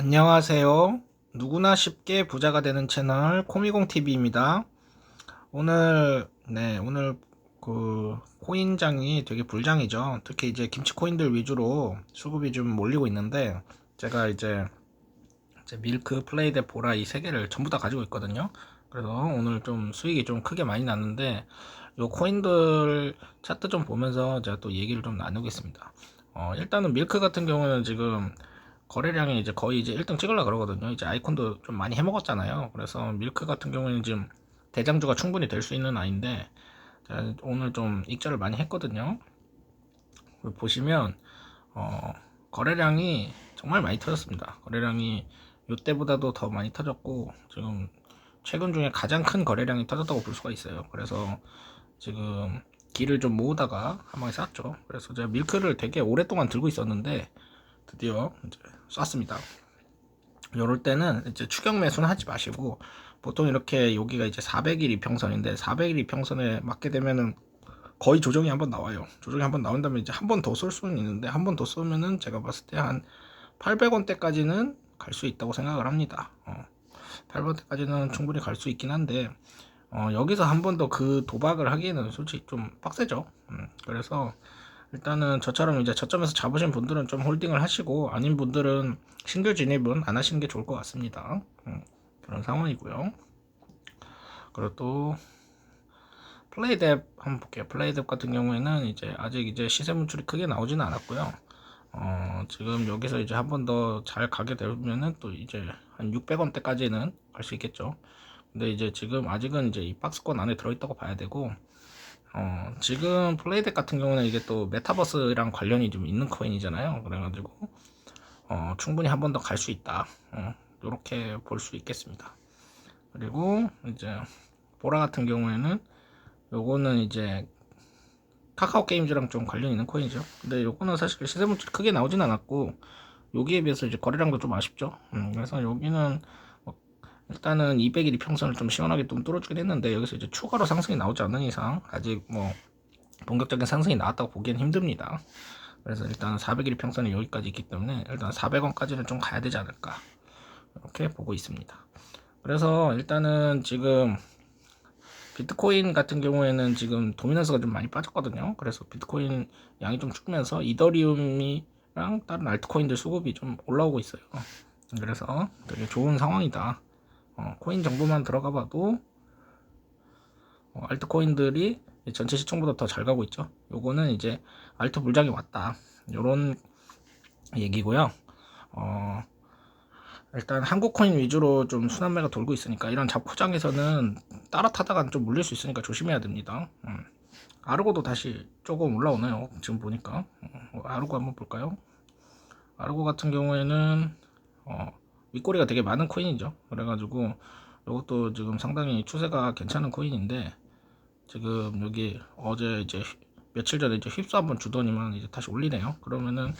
안녕하세요. 누구나 쉽게 부자가 되는 채널 코미공 TV입니다. 오늘 네 오늘 그 코인장이 되게 불장이죠. 특히 이제 김치 코인들 위주로 수급이 좀 몰리고 있는데 제가 이제, 이제 밀크, 플레이데, 보라 이 세 개를 전부 다 가지고 있거든요. 그래서 오늘 좀 수익이 좀 크게 많이 났는데 요 코인들 차트 좀 보면서 제가 또 얘기를 좀 나누겠습니다. 어, 일단은 밀크 같은 경우는 지금 거래량이 이제 거의 이제 1등 찍으려 그러거든요. 이제 아이콘도 좀 많이 해먹었잖아요. 그래서 밀크 같은 경우에는 지금 대장주가 충분히 될 수 있는 아이인데 오늘 좀 익절을 많이 했거든요. 보시면 어, 거래량이 정말 많이 터졌습니다. 거래량이 이때보다도 더 많이 터졌고 지금 최근 중에 가장 큰 거래량이 터졌다고 볼 수가 있어요. 그래서 지금 길을 좀 모으다가 한 방에 쐈죠. 그래서 제가 밀크를 되게 오랫동안 들고 있었는데 드디어 이제 쐈습니다. 요럴 때는 이제 추격 매수는 하지 마시고 보통 이렇게 여기가 이제 400일 이평선인데 400일 이평선에 맞게 되면은 거의 조정이 한번 나와요. 조정이 한번 나온 다음에 이제 한 번 더 쏠 수는 있는데 한 번 더 쏘면은 제가 봤을 때 한 800원대까지는 갈 수 있다고 생각을 합니다. 어, 800원대까지는 충분히 갈 수 있긴 한데 어, 여기서 한 번 더 그 도박을 하기에는 솔직히 좀 빡세죠. 음, 그래서 일단은 저처럼 이제 저점에서 잡으신 분들은 좀 홀딩을 하시고 아닌 분들은 싱글 진입은 안 하시는 게 좋을 것 같습니다. 음, 그런 상황이고요. 그리고 또 플레이뎁 한번 볼게요. 플레이뎁 같은 경우에는 이제 아직 이제 시세 문출이 크게 나오지는 않았고요. 어, 지금 여기서 이제 한 번 더 잘 가게 되면은 또 이제 한 600원대까지는 갈 수 있겠죠. 근데 이제 지금 아직은 이제 이 박스권 안에 들어있다고 봐야 되고 어, 지금 플레이덱 같은 경우는 이게 또 메타버스랑 관련이 좀 있는 코인이잖아요. 그래가지고 어, 충분히 한 번 더 갈 수 있다. 어, 이렇게 볼 수 있겠습니다. 그리고 이제 보라 같은 경우에는 요거는 이제 카카오 게임즈랑 좀 관련 있는 코인이죠. 근데 요거는 사실 시세 물질 크게 나오진 않았고 여기에 비해서 이제 거래량도 좀 아쉽죠. 음, 그래서 여기는 뭐 일단은 200일 이 평선을 좀 시원하게 좀 뚫어주긴 했는데 여기서 이제 추가로 상승이 나오지 않는 이상 아직 뭐 본격적인 상승이 나왔다고 보기엔 힘듭니다. 그래서 일단 400일 평선이 여기까지 있기 때문에 일단 400원까지는 좀 가야 되지 않을까 이렇게 보고 있습니다. 그래서 일단은 지금 비트코인 같은 경우에는 지금 도미넌스가 좀 많이 빠졌거든요. 그래서 비트코인 양이 좀 줄면서 이더리움이랑 다른 알트코인들 수급이 좀 올라오고 있어요. 그래서 되게 좋은 상황이다. 어, 코인 정보만 들어가 봐도 어, 알트코인들이 전체 시총보다 더 잘 가고 있죠. 요거는 이제 알트 불장이 왔다. 요런 얘기고요. 어, 일단 한국 코인 위주로 좀 순환매가 돌고 있으니까 이런 잡포장에서는 따라 타다가 좀 물릴 수 있으니까 조심해야 됩니다. 음. 아르고도 다시 조금 올라오나요? 지금 보니까 어, 아르고 한번 볼까요? 아르고 같은 경우에는 어, 윗꼬리가 되게 많은 코인이죠. 그래가지고 이것도 지금 상당히 추세가 괜찮은 코인인데 지금 여기 어제 이제 며칠 전에 이제 휩싸 한번 주더니만 이제 다시 올리네요. 그러면은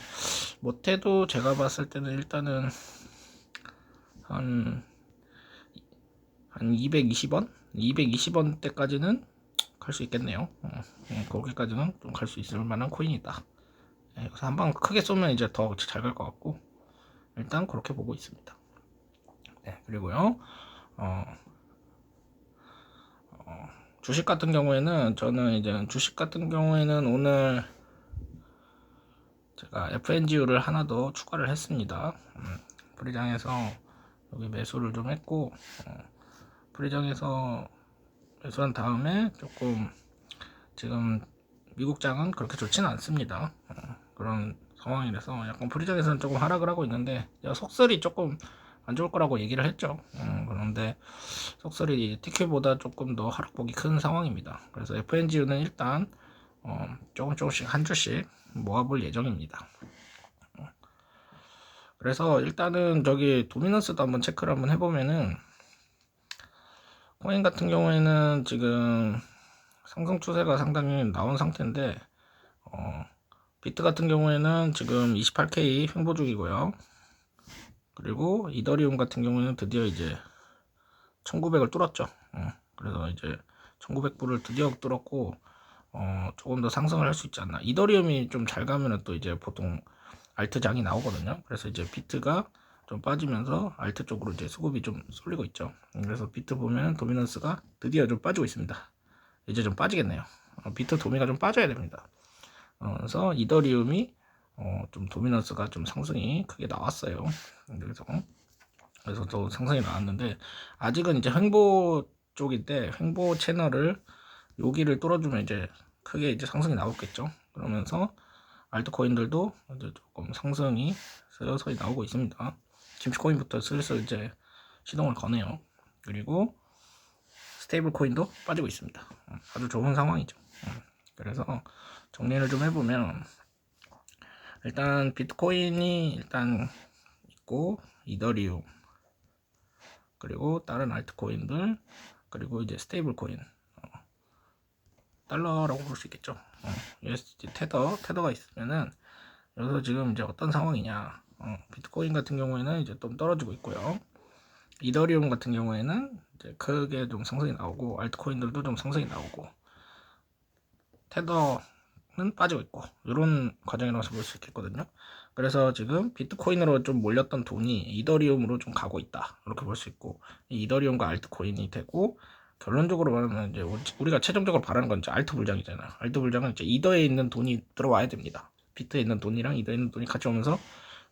못해도 제가 봤을 때는 일단은 한, 한 220원? 220원 대까지는 갈 수 있겠네요. 어, 예, 거기까지는 좀 갈 수 있을 만한 코인이다. 예, 그래서 한 방 크게 쏘면 이제 더 잘 갈 것 같고, 일단 그렇게 보고 있습니다. 네, 그리고요, 어, 어, 주식 같은 경우에는 저는 이제 주식 같은 경우에는 오늘 제가 FNGU를 하나 더 추가를 했습니다. 음, 프리장에서 여기 매수를 좀 했고 어, 프리장에서 매수한 다음에 조금 지금 미국장은 그렇게 좋지는 않습니다. 어, 그런 상황이라서 약간 프리장에서는 조금 하락을 하고 있는데 속설이 조금 안 좋을 거라고 얘기를 했죠. 음, 그런데 속설이 TQ보다 조금 더 하락폭이 큰 상황입니다. 그래서 FNG는 일단 어, 조금 조금씩 한 주씩 모아볼 예정입니다. 그래서 일단은 저기 도미넌스도 한번 체크를 한번 해보면은 코인 같은 경우에는 지금 상승 추세가 상당히 나온 상태인데 어, 비트 같은 경우에는 지금 28K 횡보 중이고요. 그리고 이더리움 같은 경우에는 드디어 이제 1900을 뚫었죠. 어, 그래서 이제 1900불을 드디어 뚫었고 어, 조금 더 상승을 할 수 있지 않나. 이더리움이 좀 잘 가면은 또 이제 보통 알트장이 나오거든요. 그래서 이제 비트가 좀 빠지면서 알트 쪽으로 이제 수급이 좀 쏠리고 있죠. 그래서 비트 보면 도미넌스가 드디어 좀 빠지고 있습니다. 이제 좀 빠지겠네요. 어, 비트 도미가 좀 빠져야 됩니다. 어, 그래서 이더리움이 어, 좀 도미넌스가 좀 상승이 크게 나왔어요. 그래서 그래서 또 상승이 나왔는데 아직은 이제 횡보 쪽인데 횡보 채널을 여기를 뚫어주면 이제 크게 이제 상승이 나오겠죠. 그러면서 알트코인들도 이제 조금 상승이 서서히 나오고 있습니다. 김치코인부터 슬슬 이제 시동을 거네요. 그리고 스테이블 코인도 빠지고 있습니다. 음, 아주 좋은 상황이죠. 음, 그래서 정리를 좀 해보면 일단 비트코인이 일단 있고 이더리움 그리고 다른 알트코인들 그리고 이제 스테이블 코인 어, 달러라고 볼 수 있겠죠. 어, USD 테더 테더가 있으면은 여기서 지금 이제 어떤 상황이냐 어, 비트코인 같은 경우에는 이제 좀 떨어지고 있고요. 이더리움 같은 경우에는 이제 크게 좀 상승이 나오고 알트코인들도 좀 상승이 나오고 테더 는 빠지고 있고 이런 과정이라고 볼수 있겠거든요. 그래서 지금 비트코인으로 좀 몰렸던 돈이 이더리움으로 좀 가고 있다 이렇게 볼 수 있고 이 이더리움과 알트코인이 되고 결론적으로 말하면 이제 우리가 최종적으로 바라는 건 이제 알트 불장이잖아요. 알트 불장은 이제 이더에 있는 돈이 들어와야 됩니다. 비트에 있는 돈이랑 이더에 있는 돈이 같이 오면서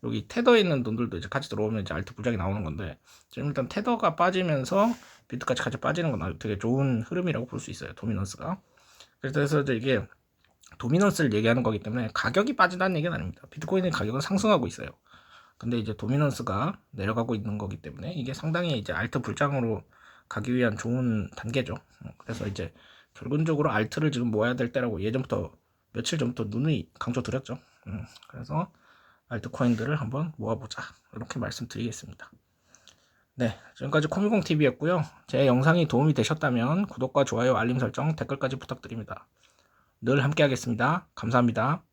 여기 테더에 있는 돈들도 이제 같이 들어오면 이제 알트 불장이 나오는 건데 지금 일단 테더가 빠지면서 비트까지 같이 빠지는 건 되게 좋은 흐름이라고 볼 수 있어요. 도미넌스가. 그래서 이제 이게 도미넌스를 얘기하는 거기 때문에 가격이 빠진다는 얘기는 아닙니다. 비트코인의 가격은 상승하고 있어요. 근데 이제 도미넌스가 내려가고 있는 거기 때문에 이게 상당히 이제 알트 불장으로 가기 위한 좋은 단계죠. 어, 그래서 이제 결론적으로 알트를 지금 모아야 될 때라고 예전부터 며칠 전부터 눈이 강조드렸죠. 음, 그래서 알트 코인들을 한번 모아보자 이렇게 말씀드리겠습니다. 네, 지금까지 코미공 TV였고요. 제 영상이 도움이 되셨다면 구독과 좋아요, 알림 설정, 댓글까지 부탁드립니다. 늘 함께 하겠습니다. 감사합니다.